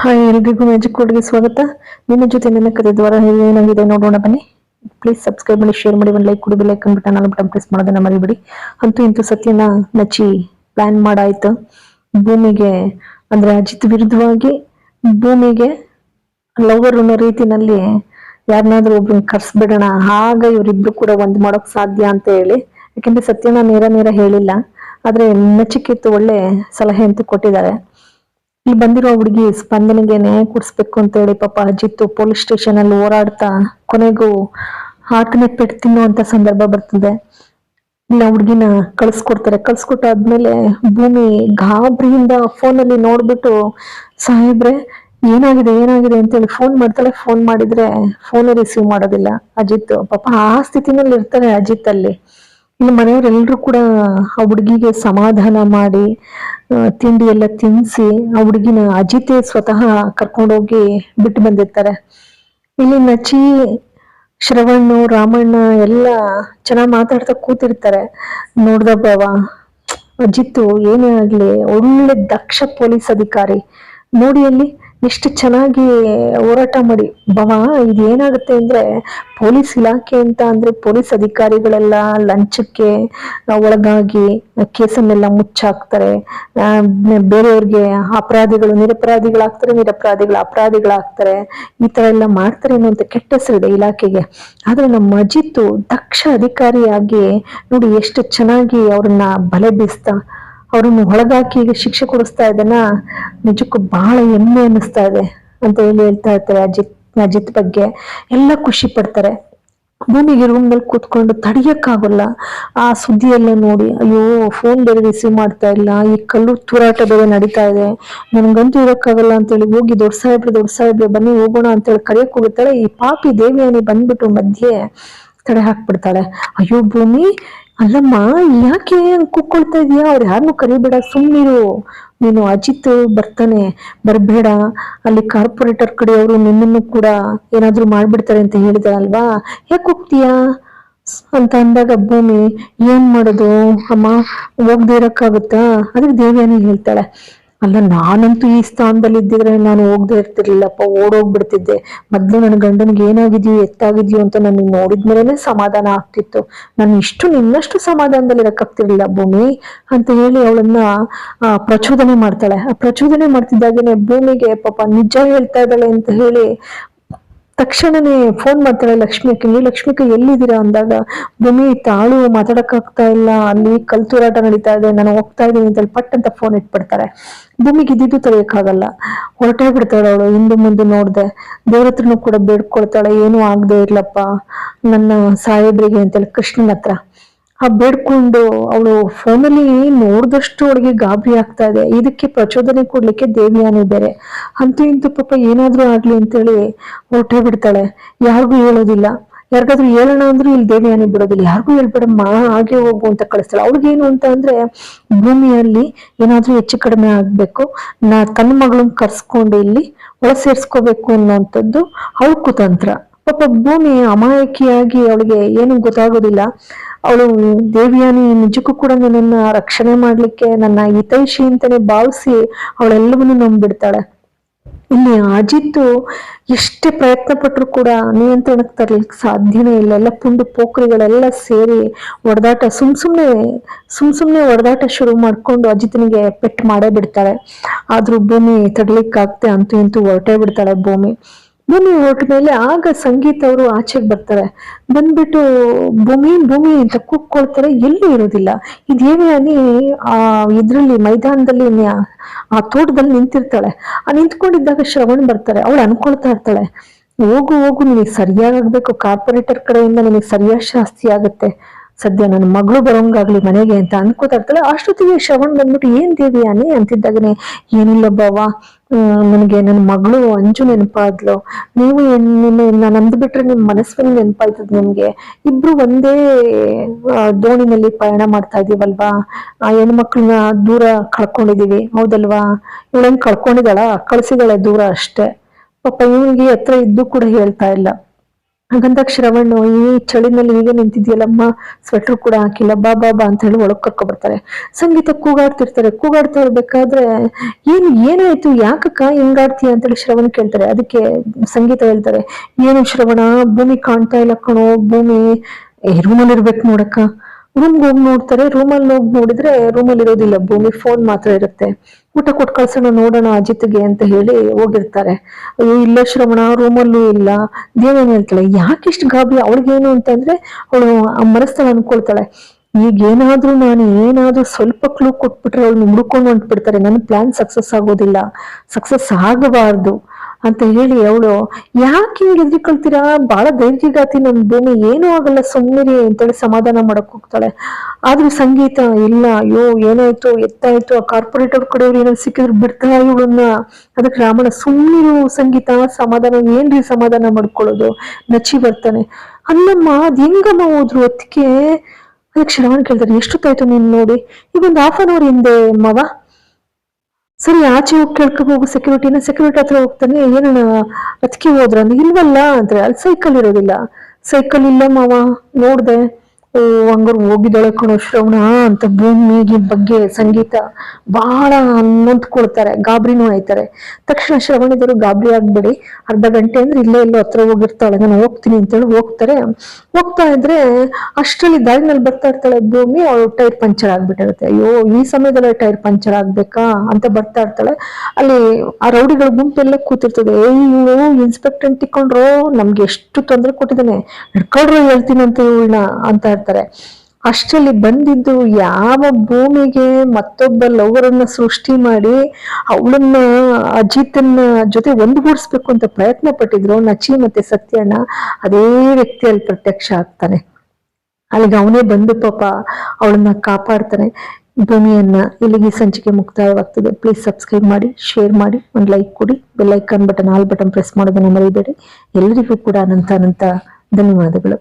Hi, ಎಲ್ರಿಗೂ magic ಕೋಡ್ಗೆ ಸ್ವಾಗತ. ನಿಮ್ಮ ಜೊತೆ ನನ್ನ ಕತೆ ದ್ವಾರ ಏನಾಗಿದೆ ನೋಡೋಣ ಬನ್ನಿ. ಪ್ಲೀಸ್ ಸಬ್ಸ್ಕ್ರೈಬ್ ಮಾಡಿ ಶೇರ್ ಮಾಡಿ, ಒಂದು ಲೈಕ್ ಕೊಡಿ ಲೈಕ್ ಐಕನ್ ನಾನು ಬಟನ್ ಪ್ರೆಸ್ ಮಾಡೋದನ್ನ ಮರಿಬೇಡಿ. ಅಂತೂ ಇಂತೂ ಸತ್ಯನ ನಚ್ಚಿ ಪ್ಲಾನ್ ಮಾಡಾಯ್ತು. ಭೂಮಿಗೆ, ಅಂದರೆ ಅಜಿತ್ ವಿರುದ್ಧವಾಗಿ ಭೂಮಿಗೆ ಲವರ್ ಅನ್ನೋ ರೀತಿನಲ್ಲಿ ಯಾರನ್ನಾದ್ರೂ ಒಬ್ರನ್ನ ಕರ್ಸ್ಬಿಡೋಣ, ಆಗ ಇವರಿಬ್ರು ಕೂಡ ಒಂದು ಮಾಡೋಕ್ ಸಾಧ್ಯ ಅಂತ ಹೇಳಿ. ಯಾಕೆಂದ್ರೆ ಸತ್ಯನ ನೇರ ನೇರ ಹೇಳಿಲ್ಲ. ಆದ್ರೆ ನಚಿಕೇತು ಒಳ್ಳೆ ಸಲಹೆ ಅಂತ ಕೊಟ್ಟಿದ್ದಾರೆ. ಇಲ್ಲಿ ಬಂದಿರೋ ಹುಡುಗಿ ಸ್ಪಂದನೆಗೆ ನ್ಯಾಯ ಕೊಡಿಸ್ಬೇಕು ಅಂತ ಹೇಳಿ ಪಾಪ ಅಜಿತ್ ಪೊಲೀಸ್ ಸ್ಟೇಷನ್ ಅಲ್ಲಿ ಓಡಾಡ್ತಾ ಕೊನೆಗೂ ಆಟನೆ ಪೆಟ್ಟು ತಿನ್ನುವಂತ ಸಂದರ್ಭ ಬರ್ತದೆ. ಇಲ್ಲ ಹುಡುಗಿನ ಕಳ್ಸ್ಕೊಡ್ತಾರೆ. ಕಳ್ಸ್ಕೊಟ್ಟಾದ್ಮೇಲೆ ಭೂಮಿ ಗಾಬರಿಯಿಂದ ಫೋನಲ್ಲಿ ನೋಡ್ಬಿಟ್ಟು, ಸಾಹೇಬ್ರೆ, ಏನಾಗಿದೆ ಏನಾಗಿದೆ? ಅಂತ ಹೇಳಿ ಫೋನ್ ಮಾಡ್ತಾಳೆ. ಫೋನ್ ಮಾಡಿದ್ರೆ ಫೋನ್ ರಿಸೀವ್ ಮಾಡೋದಿಲ್ಲ. ಅಜಿತ್ ಪಾಪ ಆ ಸ್ಥಿತಿನಲ್ಲಿ ಇರ್ತಾರೆ ಅಜಿತ್ ಅಲ್ಲಿ. ಇಲ್ಲಿ ಮನೆಯವರೆಲ್ಲರೂ ಕೂಡ ಆ ಹುಡುಗಿಗೆ ಸಮಾಧಾನ ಮಾಡಿ ತಿಂಡಿ ಎಲ್ಲ ತಿನ್ಸಿ ಆ ಹುಡುಗಿನ ಅಜಿತೆ ಸ್ವತಃ ಕರ್ಕೊಂಡೋಗಿ ಬಿಟ್ಟು ಬಂದಿರ್ತಾರೆ. ಇಲ್ಲಿ ನಚಿ ಶ್ರವಣ್ಣು ರಾಮಣ್ಣ ಎಲ್ಲ ಚೆನ್ನಾಗಿ ಮಾತಾಡ್ತಾ ಕೂತಿರ್ತಾರೆ. ನೋಡ್ದ ಬಾವ ಅಜಿತ್ತು ಏನೇ ಆಗ್ಲಿ ಒಳ್ಳೆ ದಕ್ಷ ಪೊಲೀಸ್ ಅಧಿಕಾರಿ. ನೋಡಿ ಅಲ್ಲಿ ಎಷ್ಟು ಚೆನ್ನಾಗಿ ಹೋರಾಟ ಮಾಡಿ. ಭವ, ಇದು ಏನಾಗುತ್ತೆ ಅಂದ್ರೆ ಪೊಲೀಸ್ ಇಲಾಖೆ ಅಂತ ಅಂದರೆ ಪೊಲೀಸ್ ಅಧಿಕಾರಿಗಳೆಲ್ಲ ಲಂಚಕ್ಕೆ ಒಳಗಾಗಿ ಕೇಸನ್ನೆಲ್ಲ ಮುಚ್ಚಾಕ್ತಾರೆ. ಬೇರೆಯವ್ರಿಗೆ ಅಪರಾಧಿಗಳು ನಿರಪರಾಧಿಗಳಾಗ್ತಾರೆ, ನಿರಪರಾಧಿಗಳು ಅಪರಾಧಿಗಳಾಗ್ತಾರೆ. ಈ ಥರ ಎಲ್ಲ ಮಾಡ್ತಾರೆ ಅನ್ನೋಂಥ ಕೆಟ್ಟ ಹೆಸರಿದೆ ಇಲಾಖೆಗೆ. ಆದರೆ ನಮ್ಮ ಅಜಿತ್ತು ದಕ್ಷ ಅಧಿಕಾರಿಯಾಗಿ ನೋಡಿ ಎಷ್ಟು ಚೆನ್ನಾಗಿ ಅವ್ರನ್ನ ಬಲೆ ಬೀಸ್ತಾ ಅವ್ರನ್ನ ಒಳಗಾಕಿ ಶಿಕ್ಷೆ ಕೊಡಿಸ್ತಾ ಇದನ್ನ ನಿಜಕ್ಕೂ ಬಹಳ ಹೆಮ್ಮೆ ಅನ್ನಿಸ್ತಾ ಇದೆ ಅಂತ ಹೇಳಿ ಹೇಳ್ತಾ ಇರ್ತಾರೆ ಅಜಿತ್ ಅಜಿತ್ ಬಗ್ಗೆ. ಎಲ್ಲ ಖುಷಿ ಪಡ್ತಾರೆ. ಭೂಮಿಗೆ ರೂಮ್ನಲ್ಲಿ ಕೂತ್ಕೊಂಡು ತಡಿಯಕ್ಕಾಗಲ್ಲ. ಆ ಸುದ್ದಿ ಎಲ್ಲ ನೋಡಿ, ಅಯ್ಯೋ ಫೋನ್ ಬೇರೆ ರಿಸೀವ್ ಮಾಡ್ತಾ ಇಲ್ಲ, ಈ ಕಲ್ಲು ತೂರಾಟ ಬೇರೆ ನಡೀತಾ ಇದೆ. ನನ್ಗಂತೂ ಇರಕ್ಕಾಗಲ್ಲ ಅಂತೇಳಿ ಹೋಗಿ, ದೊಡ್ಡ ಸಾಹೇಬ್ರೆ ದೊಡ್ಡ ಸಾಹೇಬ್ರೆ, ಬನ್ನಿ ಹೋಗೋಣ ಅಂತೇಳಿ ಕರೆಯಕ್ ಹೋಗುತ್ತಾಳೆ ಈ ಪಾಪಿ ದೇವಿಯಾನಿ ಬಂದ್ಬಿಟ್ಟು ಮಧ್ಯೆ ತಡೆ ಹಾಕ್ಬಿಡ್ತಾಳೆ. ಅಯ್ಯೋ ಭೂಮಿ ಅಲ್ಲಮ್ಮ, ಯಾಕೆ ಕೂಕ್ಕೊಳ್ತಾ ಇದೀಯಾ? ಅವ್ರು ಯಾರನ್ನು ಕರಿಬೇಡ ಸುಮ್ಮನಿರು ನೀನು ಅಜಿತ್ ಬರ್ತಾನೆ. ಬರಬೇಡ. ಅಲ್ಲಿ ಕಾರ್ಪೊರೇಟರ್ ಕಡೆಯವರು ನಿನ್ನನ್ನು ಕೂಡ ಏನಾದ್ರೂ ಮಾಡಿಬಿಡ್ತಾರೆ ಅಂತ ಹೇಳಿದಾರಲ್ವಾ? ಯಾಕೆ ಹೋಗ್ತೀಯಾ? ಅಂತ ಅಂದಾಗ, ಭೂಮಿ, ಏನ್ ಮಾಡೋದು? ಅಮ್ಮ, ಹೋಗ್ದೇ ಇರೋಕ್ಕಾಗುತ್ತಾ? ಅದಕ್ಕೆ ದೇವಿಯನ್ನು ಹೇಳ್ತಾಳೆ. ಅಲ್ಲ, ನಾನಂತೂ ಈ ಸ್ಥಾನದಲ್ಲಿ ಇದ್ದಿದ್ರೆ ನಾನು ಹೋಗದೆ ಇರ್ತಿರ್ಲಿಲ್ಲಪ್ಪ, ಓಡೋಗ್ಬಿಡ್ತಿದ್ದೆ. ಮೊದ್ಲು ನನ್ನ ಗಂಡನಿಗೆ ಏನಾಗಿದ್ಯೋ, ಎತ್ತಾಗಿದ್ಯೋ ಅಂತ ನಾನು ನೋಡಿದ್ಮೇಲೆ ಸಮಾಧಾನ ಆಗ್ತಿತ್ತು. ನಾನು ಇಷ್ಟು ನಿನ್ನಷ್ಟು ಸಮಾಧಾನದಲ್ಲಿ ಇರಕ್ಕಾಗ್ತಿರ್ಲಿಲ್ಲ, ಭೂಮಿ ಅಂತ ಹೇಳಿ ಅವಳನ್ನ ಪ್ರಚೋದನೆ ಮಾಡ್ತಾಳೆ. ಆ ಪ್ರಚೋದನೆ ಮಾಡ್ತಿದ್ದಾಗೇನೆ ಭೂಮಿಗೆ ಪಾಪ ನಿಜ ಹೇಳ್ತಾ ಇದ್ದಾಳೆ ಅಂತ ಹೇಳಿ ತಕ್ಷಣನೇ ಫೋನ್ ಮಾಡ್ತಾಳೆ, ಲಕ್ಷ್ಮಿ ನೀವು ಲಕ್ಷ್ಮಿ ಅಕ್ಕ ಎಲ್ಲಿದ್ದೀರಾ? ಅಂದಾಗ, ಭೂಮಿ, ತಾಳು ಮಾತಾಡೋಕ್ಕಾಗ್ತಾ ಇಲ್ಲ. ಅಲ್ಲಿ ಕಲ್ ತೂರಾಟ ನಡೀತಾ ಇದೆ. ನಾನು ಹೋಗ್ತಾ ಇದ್ದೀನಿ. ಅಂತೇಳಿ ಪಟ್ ಅಂತ ಫೋನ್ ಇಟ್ಬಿಡ್ತಾರೆ. ಭೂಮಿಗೆ ಇದ್ದಿದ್ದು ತೊಳೆಯೋಕ್ಕಾಗಲ್ಲ ಹೊರಟೇ ಬಿಡ್ತಾಳೆ ಅವಳು. ಹಿಂದೆ ಮುಂದೆ ನೋಡ್ದೆ. ದೇವ್ರ ಹತ್ರನೂ ಕೂಡ ಬೇಡ್ಕೊಳ್ತಾಳೆ. ಏನೂ ಆಗದೆ ಇರ್ಲಪ್ಪ. ನನ್ನ ಸಾಹೇಬ್ರಿಗೆ ಅಂತೇಳಿ ಕೃಷ್ಣನ ಹತ್ರ. ಆ ಬೇಡ್ಕೊಂಡು ಅವಳು ಫೋನಲ್ಲಿ ನೋಡಿದಷ್ಟು ಅವಳಿಗೆ ಗಾಬರಿ ಆಗ್ತಾ ಇದೆ. ಇದಕ್ಕೆ ಪ್ರಚೋದನೆ ಕೊಡ್ಲಿಕ್ಕೆ ದೇವಿಯಾನೆ ಬೇರೆ ಅಂತೂ ಇಂತೂ ಪಾಪ ಏನಾದ್ರೂ ಆಗ್ಲಿ ಅಂತೇಳಿ ಹೊರಟೇ ಬಿಡ್ತಾಳೆ. ಯಾರಿಗೂ ಹೇಳೋದಿಲ್ಲ. ಯಾರಿಗಾದ್ರೂ ಹೇಳೋಣ ಅಂದ್ರೆ ಇಲ್ಲಿ ದೇವಿಯಾನಿ ಬಿಡೋದಿಲ್ಲ. ಯಾರಿಗೂ ಹೇಳ್ಬೇಡಮ್ಮ ಹಾಗೆ ಹೋಗು ಅಂತ ಕಳಿಸ್ತಾಳೆ. ಅವ್ಳಿಗೇನು ಅಂತ ಅಂದ್ರೆ ಭೂಮಿಯಲ್ಲಿ ಏನಾದ್ರೂ ಹೆಚ್ಚು ಕಡಿಮೆ ಆಗ್ಬೇಕು. ನಾ ತನ್ನ ಮಗಳನ್ನ ಕರ್ಸ್ಕೊಂಡು ಇಲ್ಲಿ ಒಳ ಸೇರ್ಸ್ಕೋಬೇಕು ಅನ್ನೋಂಥದ್ದು ಅವಳ ಕುತಂತ್ರ ಪಾಪ ಭೂಮಿ ಅಮಾಯಕಿಯಾಗಿ ಅವಳಿಗೆ ಏನು ಗೊತ್ತಾಗೋದಿಲ್ಲ. ಅವಳು ದೇವಿಯಾನಿ ನಿಜಕ್ಕೂ ಕೂಡ ನನ್ನನ್ನ ರಕ್ಷಣೆ ಮಾಡ್ಲಿಕ್ಕೆ ನನ್ನ ಹಿತೈಷಿ ಅಂತಾನೆ ಭಾವಿಸಿ ಅವಳೆಲ್ಲವನ್ನೂ ನಂಬಿಡ್ತಾಳೆ. ಇಲ್ಲಿ ಅಜಿತ್ತು ಎಷ್ಟೇ ಪ್ರಯತ್ನ ಪಟ್ಟರು ಕೂಡ ನಿಯಂತ್ರಣಕ್ಕೆ ತರ್ಲಿಕ್ಕೆ ಸಾಧ್ಯನೇ ಇಲ್ಲ. ಎಲ್ಲ ಪುಂಡು ಪೋಖ್ರಿಗಳೆಲ್ಲ ಸೇರಿ ಹೊಡೆದಾಟ ಸುಮ್ ಸುಮ್ನೆ ಸುಮ್ ಸುಮ್ನೆ ಹೊಡೆದಾಟ ಶುರು ಮಾಡ್ಕೊಂಡು ಅಜಿತ್ನಿಗೆ ಪೆಟ್ಟು ಮಾಡೇ ಬಿಡ್ತಾಳೆ. ಆದ್ರೂ ಭೂಮಿ ತಡ್ಲಿಕ್ಕಾಗ್ತೆ ಅಂತೂ ಇಂತೂ ಹೊರಟೇ ಬಿಡ್ತಾಳೆ ಭೂಮಿ. ಭೂಮಿ ಮೇಲೆ ಆಗ ಸಂಗೀತ ಅವರು ಆಚೆಗೆ ಬರ್ತಾರೆ. ಬಂದ್ಬಿಟ್ಟು ಭೂಮಿ ಭೂಮಿ ಅಂತ ಕೂಗ್ಕೊಳ್ತಾರೆ ಎಲ್ಲೂ ಇರೋದಿಲ್ಲ. ಇದೇನೇ ಆ ಇದ್ರಲ್ಲಿ ಮೈದಾನದಲ್ಲಿ ಆ ತೋಟದಲ್ಲಿ ನಿಂತಿರ್ತಾಳೆ. ಆ ನಿಂತ್ಕೊಂಡಿದ್ದಾಗ ಶ್ರವಣ್ ಬರ್ತಾರೆ, ಅವಳು ಅನ್ಕೊಳ್ತಾ ಇರ್ತಾಳೆ, ಹೋಗು ಹೋಗು, ನಿನಗೆ ಸರಿಯಾಗಬೇಕು ಕಾರ್ಪೊರೇಟರ್ ಕಡೆಯಿಂದ ನಿನಗೆ ಸರಿಯಾದ ಶಾಸ್ತಿ ಆಗುತ್ತೆ. ಸದ್ಯ ನನ್ನ ಮಗಳು ಬರೋಂಗಾಗ್ಲಿ ಮನೆಗೆ ಅಂತ ಅನ್ಕೋತಾ ಇರ್ತಾಳೆ. ಅಷ್ಟೊತ್ತಿಗೆ ಶ್ರವಣ್ ಬಂದ್ಬಿಟ್ಟು, ಏನ್ ದೇವಿ ಅನಿ ಅಂತಿದ್ದಾಗನೆ, ಏನಿಲ್ಲ ಬಾವ ನನಗೆ ನನ್ನ ಮಗಳು ಅಂಜು ನೆನಪಾದ್ಲು. ನೀವು ನಿಮ್ಮ ನಾನು ಅಂದ್ಬಿಟ್ರೆ ನಿಮ್ ಮನಸ್ಸಲ್ಲಿ ನೆನಪಾಯ್ತದ ನಿಮ್ಗೆ? ಇಬ್ರು ಒಂದೇ ದೋಣಿನಲ್ಲಿ ಪಯಣ ಮಾಡ್ತಾ ಇದೀವಲ್ವಾ? ಆ ಹೆಣ್ಮಕ್ಳನ್ನ ದೂರ ಕಳ್ಕೊಂಡಿದೀವಿ. ಹೌದಲ್ವಾ? ಇವಳಂಗ್ ಕಳ್ಕೊಂಡಿದಾಳ ಕಳ್ಸಿದಾಳೆ ದೂರ ಅಷ್ಟೇ. ಪಾಪ, ಇವನಿಗೆ ಹತ್ರ ಇದ್ದು ಕೂಡ ಹೇಳ್ತಾ ಇಲ್ಲ. ಹಾಗಂದಾಗ ಶ್ರವಣ್ ಈ ಚಳಿನಲ್ಲಿ ಹೀಗೆ ನಿಂತಿದ್ಯಲ್ಲಮ್ಮ ಸ್ವೆಟರ್ ಕೂಡ ಹಾಕಿಲ್ಲ, ಬಾ ಬಾ ಬಾ ಅಂತ ಹೇಳಿ ಒಳಗ್ ಕರ್ಕೊಬರ್ತಾರೆ. ಸಂಗೀತ ಕೂಗಾಡ್ತಿರ್ತಾರೆ. ಕೂಗಾಡ್ತಾ ಇರ್ಬೇಕಾದ್ರೆ ಏನು ಏನಾಯ್ತು ಯಾಕಕ್ಕ ಹಿಂಗಾಡ್ತೀಯ? ಅಂತೇಳಿ ಶ್ರವಣ್ ಕೇಳ್ತಾರೆ. ಅದಕ್ಕೆ ಸಂಗೀತ ಹೇಳ್ತಾರೆ, ಏನು ಶ್ರವಣ, ಭೂಮಿ ಕಾಣ್ತಾ ಇಲ್ಲ ಕಣೋ, ಭೂಮಿ ರೂಮಲ್ಲಿ ಇರ್ಬೇಕು ನೋಡಕ್ಕ. ರೂಮ್ಗೆ ಹೋಗಿ ನೋಡ್ತಾರೆ. ರೂಮಲ್ಲಿ ಹೋಗಿ ನೋಡಿದ್ರೆ ರೂಮಲ್ಲಿ ಇರೋದಿಲ್ಲ. ಭೂಮಿ ಫೋನ್ ಮಾತ್ರ ಇರುತ್ತೆ. ಊಟ ಕೊಟ್ಟು ಕಳ್ಸೋಣ, ನೋಡೋಣ ಅಜಿತ್ಗೆ ಅಂತ ಹೇಳಿ ಹೋಗಿರ್ತಾರೆ. ಅಯ್ಯೋ, ಇಲ್ಲ ಶ್ರವಣ ರೂಮಲ್ಲೂ ಇಲ್ಲ. ದೇವೇನು ಹೇಳ್ತಾಳೆ? ಯಾಕೆ ಇಷ್ಟು ಗಾಬರಿ? ಅವಳಿಗೇನು ಅಂತಂದ್ರೆ ಅವಳು ಮನಸ್ಸಲ್ಲಿ ಅನ್ಕೊಳ್ತಾಳೆ. ಈಗ ಏನಾದರೂ ನಾನು ಏನಾದ್ರೂ ಸ್ವಲ್ಪ ಕ್ಲೂ ಕೊಟ್ಬಿಟ್ರೆ ಅವಳು ಹುಡ್ಕೊಂಡು ಹೊಂಟ್ಬಿಡ್ತಾರೆ. ನನ್ನ ಪ್ಲಾನ್ ಸಕ್ಸಸ್ ಆಗೋದಿಲ್ಲ. ಸಕ್ಸಸ್ ಆಗಬಾರ್ದು. ಅಂತ ಹೇಳಿ ಅವಳು, ಯಾಕೆ ಹಿಂಗೆ ಎದ್ರಿಕೊಳ್ತೀರಾ? ಬಹಳ ಧೈರ್ಯಗಾತಿ ನನ್ನ ಭೂಮಿ, ಏನೂ ಆಗಲ್ಲ ಸುಮ್ಮನೆ ಅಂತೇಳಿ ಸಮಾಧಾನ ಮಾಡಕ್ ಹೋಗ್ತಾಳೆ. ಆದ್ರೂ ಸಂಗೀತ, ಇಲ್ಲ, ಅಯ್ಯೋ, ಏನಾಯ್ತು, ಎತ್ತಾಯ್ತು, ಆ ಕಾರ್ಪೊರೇಟರ್ ಕಡೆಯವ್ರು ಏನೋ ಸಿಕ್ಕಿದ್ರು ಬಿಡ್ತಾ ಇವಳನ್ನ. ಅದಕ್ಕೆ ರಾಮಣ್ಣ ಸುಮ್ಮನಿರು ಸಂಗೀತ, ಸಮಾಧಾನ, ಏನ್ರಿ ಸಮಾಧಾನ ಮಾಡ್ಕೊಳ್ಳೋದು? ನಚ್ಚಿ ಬರ್ತಾನೆ. ಅಲ್ಲಮ್ಮ, ಅದ್ ಹೆಂಗಮ್ಮ ಹೋದ್ರು ಅದಕ್ಕೆ ಅದಕ್ಕೆ ಶ್ರವಣ್ ಕೇಳ್ತಾರೆ ಎಷ್ಟೊತ್ತಾಯ್ತು ನೀನ್ ನೋಡಿ? ಈಗ ಒಂದು ಹಾಫ್ ಅನ್ ಅವರ್ ಹಿಂದೆ, ಮವ. ಸರಿ, ಆಚೆ ಹೋಗಿ ಕೇಳ್ಕೊ ಹೋಗು ಸೆಕ್ಯೂರಿಟಿನ ಸೆಕ್ಯೂರಿಟಿ ಹತ್ರ ಹೋಗ್ತಾನೆ, ಏನಣ್ಣ ಅದಕ್ಕೆ ಹೋದ್ರ ಇಲ್ವಲ್ಲ? ಅಂದ್ರೆ ಅಲ್ಲಿ ಸೈಕಲ್ ಇರೋದಿಲ್ಲ. ಸೈಕಲ್ ಇಲ್ಲ ಮಾವ, ನೋಡ್ದೆ. ಓ, ಹಂಗಾರು ಹೋಗಿದ್ದಾಳೆ ಕಣೋ ಶ್ರವಣ ಅಂತ ಭೂಮಿಗೆ ಬಗ್ಗೆ ಸಂಗೀತ ಬಹಳ ನೊಂದ್ಕೊಳ್ತಾರೆ, ಗಾಬರಿನೂ ಆಯ್ತಾರೆ. ತಕ್ಷಣ ಶ್ರವಣಿದರು ಗಾಬರಿ ಆಗ್ಬೇಡಿ, ಅರ್ಧ ಗಂಟೆ ಅಂದ್ರೆ ಇಲ್ಲೇ ಇಲ್ಲೋ ಹತ್ರ ಹೋಗಿರ್ತಾಳೆ, ನಾನು ಹೋಗ್ತೀನಿ ಅಂತೇಳಿ ಹೋಗ್ತಾರೆ. ಹೋಗ್ತಾ ಇದ್ರೆ ಅಷ್ಟರಲ್ಲಿ ದಾರಿನಲ್ಲಿ ಬರ್ತಾ ಇರ್ತಾಳೆ ಭೂಮಿ, ಅವಳು ಟೈರ್ ಪಂಚರ್ ಆಗ್ಬಿಟ್ಟಿರುತ್ತೆ. ಅಯ್ಯೋ, ಈ ಸಮಯದಲ್ಲಿ ಟೈರ್ ಪಂಚರ್ ಆಗ್ಬೇಕಾ ಅಂತ ಬರ್ತಾ ಇರ್ತಾಳೆ. ಅಲ್ಲಿ ಆ ರೌಡಿಗಳ ಗುಂಪೆಲ್ಲ ಕೂತಿರ್ತದೆ, ಅಯ್ಯೋ ಇನ್ಸ್ಪೆಕ್ಟರ್ ತಿಕ್ಕೊಂಡ್ರು ನಮ್ಗೆ ಎಷ್ಟು ತೊಂದರೆ ಕೊಟ್ಟಿದ್ದಾನೆ ಹಿಡ್ಕೊಳ್ರು ಹೇಳ್ತೀನಿ ಅಂತ ಇವಳನ್ನ ಅಂತ ಇರ್ತಾರೆ ಅಷ್ಟರಲ್ಲಿ ಬಂದಿದ್ದು ಯಾವ ಭೂಮಿಗೆ ಮತ್ತೊಬ್ಬ ಲವರನ್ನ ಸೃಷ್ಟಿ ಮಾಡಿ ಅವಳನ್ನ, ಅಜಿತನ್ನ ಜೊತೆ ಒಂದುಗೂಡಿಸ್ಬೇಕು ಅಂತ ಪ್ರಯತ್ನ ಪಟ್ಟಿದ್ರು, ನಚಿ ಮತ್ತೆ ಸತ್ಯಣ್ಣ, ಅದೇ ವ್ಯಕ್ತಿಯಲ್ಲಿ ಪ್ರತ್ಯಕ್ಷ ಆಗ್ತಾನೆ. ಅಲ್ಲಿಗೆ ಅವನೇ ಬಂದು ಪಾಪ ಅವಳನ್ನ ಕಾಪಾಡ್ತಾನೆ. ಭೂಮಿಯನ್ನ ಇಲ್ಲಿಗೆ ಸಂಚಿಕೆ ಮುಕ್ತಾಯವಾಗ್ತದೆ. ಪ್ಲೀಸ್ ಸಬ್ಸ್ಕ್ರೈಬ್ ಮಾಡಿ ಶೇರ್ ಮಾಡಿ, ಒಂದು ಲೈಕ್ ಕೊಡಿ. Bell icon button all button press ಮಾಡೋದನ್ನ ಮರಿಬೇಡಿ. ಎಲ್ಲರಿಗೂ ಕೂಡ ಅನಂತ ಅನಂತ ಧನ್ಯವಾದಗಳು.